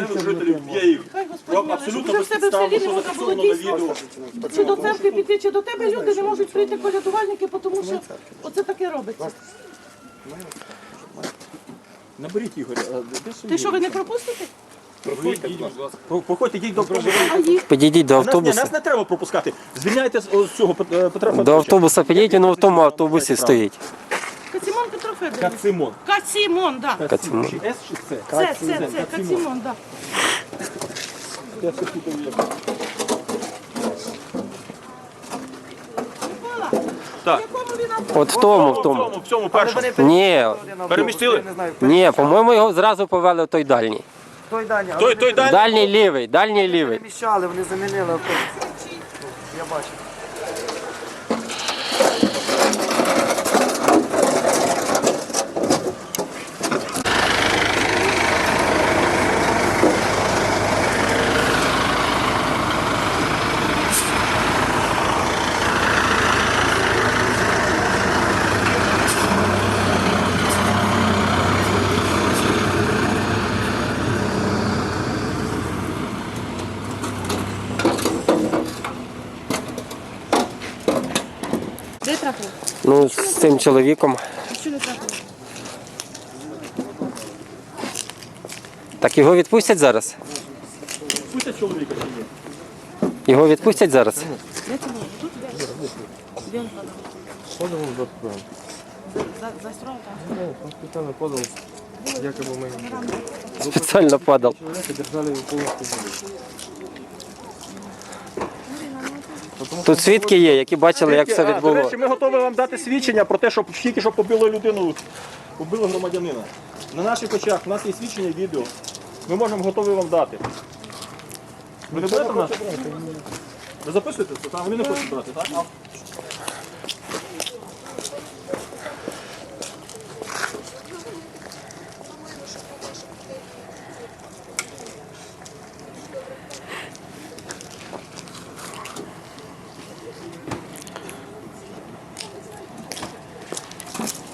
місцевих жителів б'є їх. Хай Господь милує, абсолютно в себе в селі безпідставно, не що зафіксовано на відео. чи до церкви піти, чи до тебе люди не можуть прийти колядувальники, тому що оце таке робиться. Наберіть Ігоря. Ти що, ви не пропустите? Походьте, йдіть до автобуса. Підійдіть до автобуса. нас не треба пропускати. Звільняйте з цього е, Петра До автобуса підійдіть, він в тому автобусі стоїть. Кацімон Петро Федорович. Кацимон. Кацімон, так. Кацимон. Чи С чи С? Це, це, це, Кацімон, так. Я все путаю. Так. От в тому, в тому. в цьому першому. Ні, Перемістили? ні, по-моєму, його зразу повели в той дальній. Той Даня, Той, той далі. Дальній лівий, дальній лівий. переміщали, вони замінили автобус. Я бачу. Де трапило? Ну, з цим чоловіком. Що не трапило? Так його відпустять зараз? Пустять чоловіка. чи ні? Його відпустять зараз? Де це було? Тут? Де? Де він падав? Подали до За, за строю, так? Спеціально подали. Якоби ми Спеціально падав. чоловіка держали його повністю Тут свідки є, які бачили, як все А, До відбуло. речі, ми готові вам дати свідчення про те, що тільки що побили людину, побили громадянина. На наших очах, у нас є свідчення і відео. Ми можемо готові вам дати. Ви не будете нас? Ви записуєте це? Так, вони не хочуть брати, так?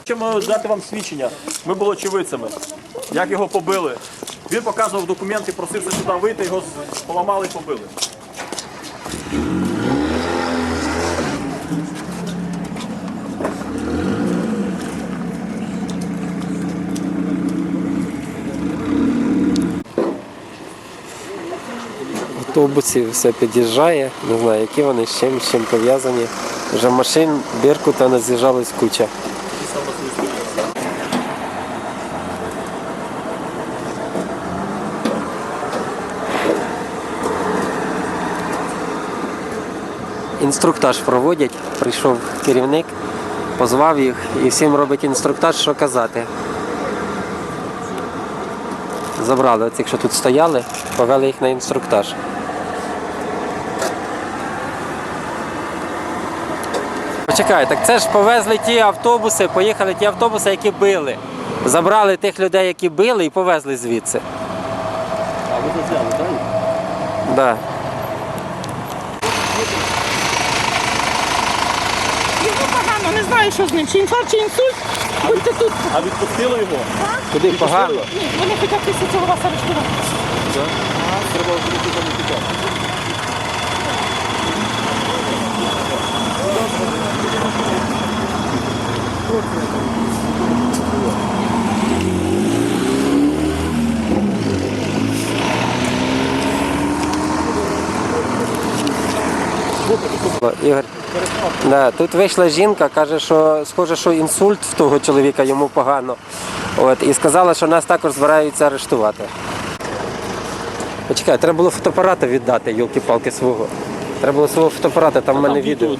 Хочемо дати вам свідчення. Ми були очевидцями. Як його побили. Він показував документи, просився сюди вийти, його поламали і побили. Автобусі все під'їжджає. Не знаю, які вони з чим, з чим пов'язані. Вже машин Біркута наз'їжджалась куча. Інструктаж проводять, прийшов керівник, позвав їх і всім робить інструктаж, що казати. Забрали цих, що тут стояли, повели їх на інструктаж. Почекай, так це ж повезли ті автобуси, поїхали ті автобуси, які били. Забрали тих людей, які били, і повезли звідси. А ви зазняли, так? Да. Йому погано, не знаю, що з ним. Чи інфаркт, чи інсульт. Будьте тут. А відпустили його? Куди погано? Ні, вони хочуть після цього вас арештувати. Треба зробити там тікати. Ігор. Да, тут вийшла жінка, каже, що схоже, що інсульт в того чоловіка йому погано. От, і сказала, що нас також збираються арештувати. Почекай, треба було фотоапарата віддати, йолки-палки свого. Треба було свого фотоапарата, там в мене відео.